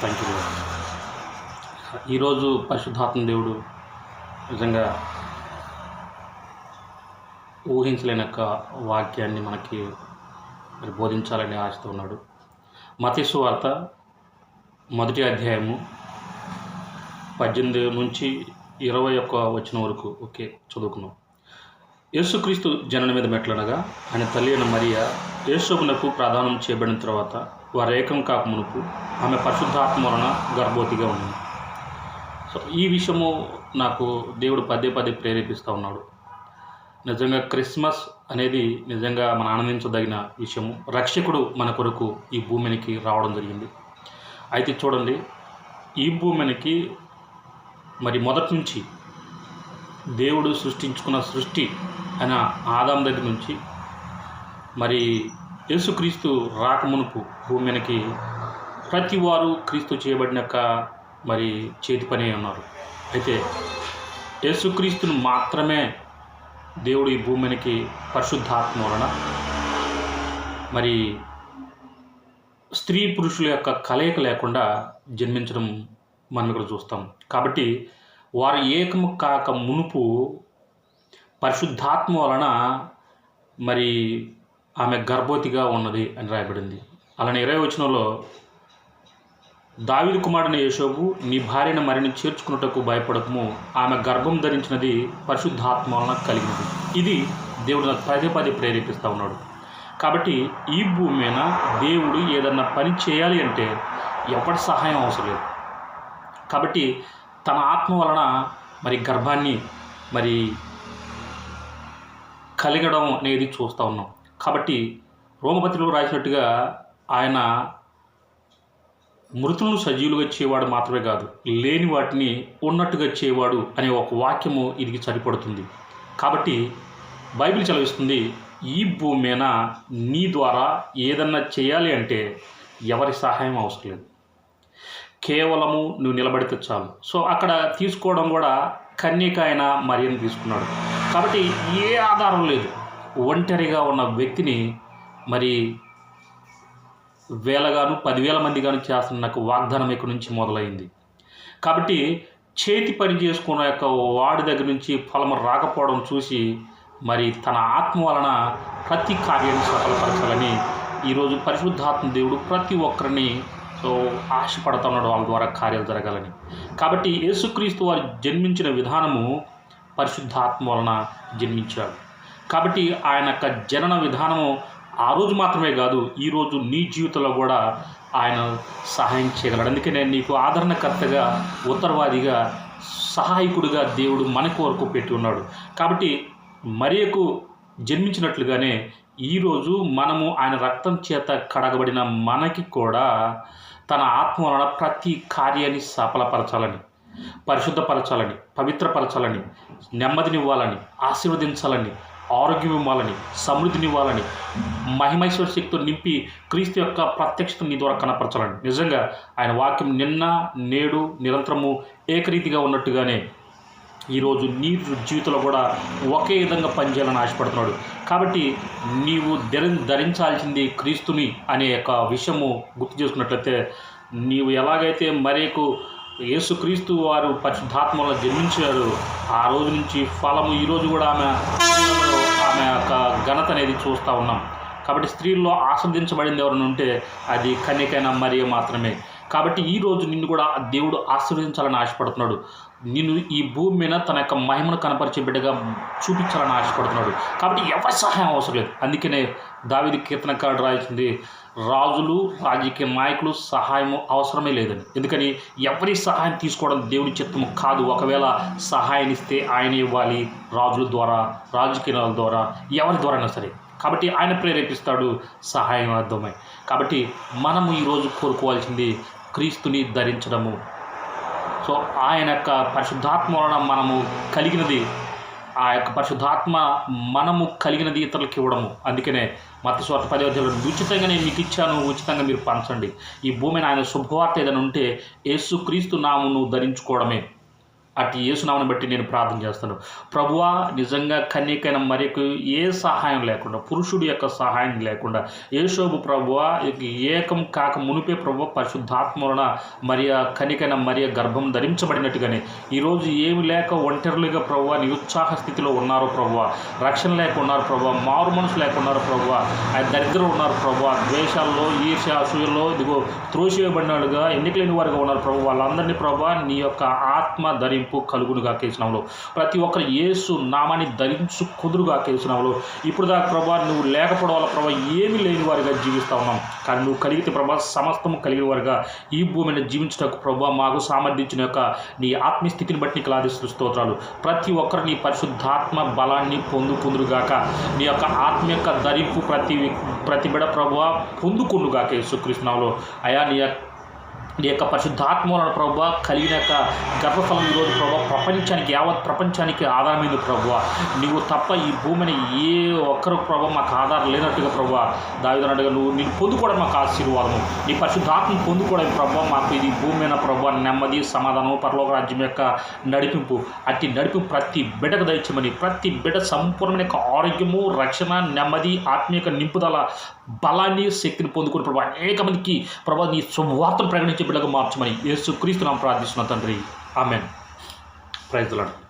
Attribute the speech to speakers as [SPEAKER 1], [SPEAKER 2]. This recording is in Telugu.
[SPEAKER 1] థ్యాంక్ యూ ఈరోజు పరిశుద్ధాత్మ దేవుడు నిజంగా ఊహించలేని యొక్క వాక్యాన్ని మనకి మరి బోధించాలని ఆశతో ఉన్నాడు. మతీసు వార్త మొదటి అధ్యాయము పద్దెనిమిది నుంచి ఇరవై ఒక్క వచ్చిన వరకు ఓకే చదువుకున్నాం యేసుక్రీస్తు జనన మీద మెట్లనగా ఆయన తల్లి అయిన మరియ యేసుకునకు ప్రదానం చేయబడిన తర్వాత వారు ఏకం కాక మునుపు ఆమె పరిశుద్ధాత్మ వలన గర్భవతిగా ఉంది సో ఈ విషయము నాకు దేవుడు పదే పదే ప్రేరేపిస్తూ ఉన్నాడు. నిజంగా క్రిస్మస్ అనేది నిజంగా మన ఆనందించదగిన విషయము. రక్షకుడు మన కొరకు ఈ భూమినికి రావడం జరిగింది. అయితే చూడండి ఈ భూమినికి మరి మొదటి నుంచి దేవుడు సృష్టించుకున్న సృష్టి అయిన ఆదాం దగ్గర నుంచి మరి యేసుక్రీస్తు రాకమునుపు భూమికి ప్రతి వారు క్రీస్తు చేయబడినాక మరి చేతి పని ఉన్నారు. అయితే యేసుక్రీస్తును మాత్రమే దేవుడు ఈ భూమికి పరిశుద్ధాత్మ వలన మరి స్త్రీ పురుషుల యొక్క కలయిక లేకుండా జన్మించడం మనం ఇక్కడ చూస్తాం. కాబట్టి వారు ఏకము కాక మునుపు పరిశుద్ధాత్మ వలన మరి ఆమె గర్భవతిగా ఉన్నది అని రాయబడింది. అలానే ఇరవై వచనంలో దావిది కుమారుని యేషోబు నీ భార్యను మరిని చేర్చుకున్నటకు భయపడకము. ఆమె గర్భం ధరించినది పరిశుద్ధాత్మ వలన కలిగినది. ఇది దేవుడు నాకు పదే పదే ప్రేరేపిస్తూ ఉన్నాడు. కాబట్టి ఈ భూమి మీద దేవుడు ఏదన్నా పని చేయాలి అంటే ఎవరి సహాయం అవసరం లేదు. కాబట్టి తన ఆత్మ వలన మరి గర్భాన్ని మరి కలిగడం అనేది చూస్తూ ఉన్నాం. కాబట్టి రోమపత్రిలో రాసినట్టుగా ఆయన మృతులను సజీవులుగా చేయవాడు మాత్రమే కాదు లేని వాటిని ఉన్నట్టుగా చేయవాడు అనే ఒక వాక్యము ఇది సరిపడుతుంది. కాబట్టి బైబిల్ చదివిస్తుంది ఈ భూమి మీద నీ ద్వారా ఏదన్నా చేయాలి అంటే ఎవరి సహాయం అవసరం లేదు. కేవలము నువ్వు నిలబడితే చాలు. సో అక్కడ తీసుకోవడం కూడా కన్యక ఆయన మరియను తీసుకున్నాడు. కాబట్టి ఏ ఆధారం లేదు. ఒంటరిగా ఉన్న వ్యక్తిని మరి వేలగాను పదివేల మంది గాను చేస్తున్న నాకు వాగ్దానం ఇక్కడి నుంచి మొదలైంది. కాబట్టి చేతి పని చేసుకున్న యొక్క వాడి దగ్గర నుంచి ఫలము రాకపోవడం చూసి మరి తన ఆత్మ వలన ప్రతి కార్యాన్ని సఫలపరచాలని ఈరోజు పరిశుద్ధాత్మ దేవుడు ప్రతి ఒక్కరిని సో ఆశపడుతున్నాడు వాళ్ళ ద్వారా కార్యాలు జరగాలని. కాబట్టి యేసుక్రీస్తు వారు జన్మించిన విధానము పరిశుద్ధాత్మ వలన జన్మించాడు కాబట్టి ఆయన యొక్క జనన విధానము ఆ రోజు మాత్రమే కాదు ఈరోజు నీ జీవితంలో కూడా ఆయన సహాయం చేయగలడు. అందుకే నేను నీకు ఆదరణకర్తగా ఉత్తరవాదిగా సహాయకుడిగా దేవుడు మన కొరకు పెట్టి ఉన్నాడు. కాబట్టి మరియకు జన్మించినట్లుగానే ఈరోజు మనము ఆయన రక్తం చేత కడగబడిన మనకి కూడా తన ఆత్మ వలన ప్రతి కార్యాన్ని సఫలపరచాలని పరిశుద్ధపరచాలని పవిత్రపరచాలని నెమ్మదినివ్వాలని ఆశీర్వదించాలని ఆరోగ్యం ఇవ్వాలని సమృద్ధినివ్వాలని మహిమైశ్వర శక్తితో నింపి క్రీస్తు యొక్క ప్రత్యక్షత నీ ద్వారా కనపరచాలని. నిజంగా ఆయన వాక్యం నిన్న నేడు నిరంతరము ఏకరీతిగా ఉన్నట్టుగానే ఈరోజు నీ జీవితంలో కూడా ఒకే విధంగా పనిచేయాలని ఆశపడుతున్నాడు. కాబట్టి నీవు ధరి ధరించాల్సింది క్రీస్తుని అనే యొక్క విషయము గుర్తు చేసుకున్నట్లయితే నీవు ఎలాగైతే మరేకు యేసుక్రీస్తు వారు పరిశుద్ధాత్మలో జన్మించారు ఆ రోజు నుంచి ఫలము ఈరోజు కూడా ఆమె ఆమె యొక్క ఘనత అనేది చూస్తూ ఉన్నాం. కాబట్టి స్త్రీల్లో ఆస్వాదించబడింది ఎవరైనా ఉంటే అది కన్యకైన మరియ మాత్రమే. కాబట్టి ఈ రోజు నిన్ను కూడా ఆ దేవుడు ఆశీర్వదించాలని ఆశపడుతున్నాడు. నిన్ను ఈ భూమి మీద తన యొక్క మహిమను కనపరిచే బిడ్డగా చూపించాలని ఆశపడుతున్నాడు. కాబట్టి ఎవరి సహాయం అవసరం లేదు. అందుకనే దావిది కీర్తనకారుడు రాయించింది రాజులు రాజకీయ నాయకులు సహాయం అవసరమే లేదని. ఎందుకని? ఎవరి సహాయం తీసుకోవడం దేవుని చిత్తము కాదు. ఒకవేళ సహాయం ఇస్తే ఆయన ఇవ్వాలి రాజుల ద్వారా రాజకీయాల ద్వారా ఎవరి ద్వారైనా సరే. కాబట్టి ఆయన ప్రేరేపిస్తాడు సహాయం అర్థమై. కాబట్టి మనము ఈరోజు కోరుకోవాల్సింది క్రీస్తుని ధరించడము. సో ఆయన యొక్క పరిశుద్ధాత్మ వలన మనము కలిగినది ఆ యొక్క పరిశుద్ధాత్మ మనము కలిగినది ఇతరులకు ఇవ్వడము. అందుకనే మత స్వార్థ పదవధ్యలో ఉచితంగా నేను మీకు ఇచ్చాను ఉచితంగా మీరు పంచండి. ఈ భూమిని ఆయన శుభవార్త ఏదైనా ఉంటే యేసు క్రీస్తు నామును ధరించుకోవడమే. అటు యేసునామని బట్టి నేను ప్రార్థన చేస్తాను. ప్రభువా నిజంగా కన్యకైన మరికి ఏ సహాయం లేకుండా పురుషుడి యొక్క సహాయం లేకుండా యేషోబు ప్రభువా ఏకం కాక మునిపే ప్రభు పరిశుద్ధాత్మలన మరియ కనికైన మరియ గర్భం ధరించబడినట్టుగానే ఈరోజు ఏమి లేక ఒంటరిగా ప్రభు నిరుత్సాహ స్థితిలో ఉన్నారు ప్రభువ. రక్షణ లేకున్నారు ప్రభు మారు మనసు లేకున్నారు ప్రభు దరిద్రం ఉన్నారు ప్రభు ద్వేషాల్లో ఈర్ష్య అసూయల్లో ఇదిగో త్రోసివేయబడినట్టుగా ఎన్నికలేని వారుగా ఉన్నారు ప్రభు వాళ్ళందరినీ ప్రభు నీ యొక్క ఆత్మ ధరింపు కలుగునుగా కేసినాములు ప్రతి ఒక్కరు ఏసు నామాన్ని ధరించు కుదురుగా కేసినాములు ఇప్పుడు దాకా ప్రభా నువ్వు లేకపోవడం వల్ల ప్రభా ఏమీ లేని వారిగా జీవిస్తా ఉన్నాం. కానీ నువ్వు కలిగితే ప్రభా సమస్తము కలిగిన వారిగా ఈ భూమిని జీవించటకు ప్రభా మాకు సామర్థ్యించిన యొక్క నీ ఆత్మీయస్థితిని బట్టి నీకు లాదిస్తూ స్తోత్రాలు. ప్రతి ఒక్కరు నీ పరిశుద్ధాత్మ బలాన్ని పొందుకుందురుగాక. నీ యొక్క ఆత్మ యొక్క ధరింపు ప్రతి ప్రతి బిడ ప్రభు పొందుకుండుగాక యేసుకృష్ణంలో అయా నీ యొక్క నీ యొక్క పరిశుద్ధాత్మలను ప్రభు కలిగిన యొక్క గర్భఫలం ఈరోజు ప్రభు ప్రపంచానికి యావత్ ప్రపంచానికి ఆధారమైంది ప్రభు. నువ్వు తప్ప ఈ భూమిని ఏ ఒక్కరు ప్రభు మాకు ఆధారం లేనట్టుగా ప్రభు దావిదనట్టుగా నువ్వు నేను పొందుకోవడం మాకు ఆశీర్వాదము. నీ పరిశుద్ధాత్మను పొందుకోవడం ప్రభు మాకు ఇది భూమి మీద ప్రభు నెమ్మది సమాధానం పరలోక రాజ్యం యొక్క నడిపింపు. అట్టి నడిపింపు ప్రతి బిడ్డకు దయచేయమని ప్రతి బిడ్డ సంపూర్ణమైన యొక్క ఆరోగ్యము రక్షణ నెమ్మది ఆత్మీయ నింపుదల బలాన్ని శక్తిని పొందుకుని ప్రభు అనేక మందికి ప్రభు నీ శుభవార్తను ప్రకటించే బిడ్డగా మార్చమని యేసు క్రీస్తు నామం ప్రార్థిస్తున్నాం తండ్రి. ఆమెన్. ప్రైజ్లాడు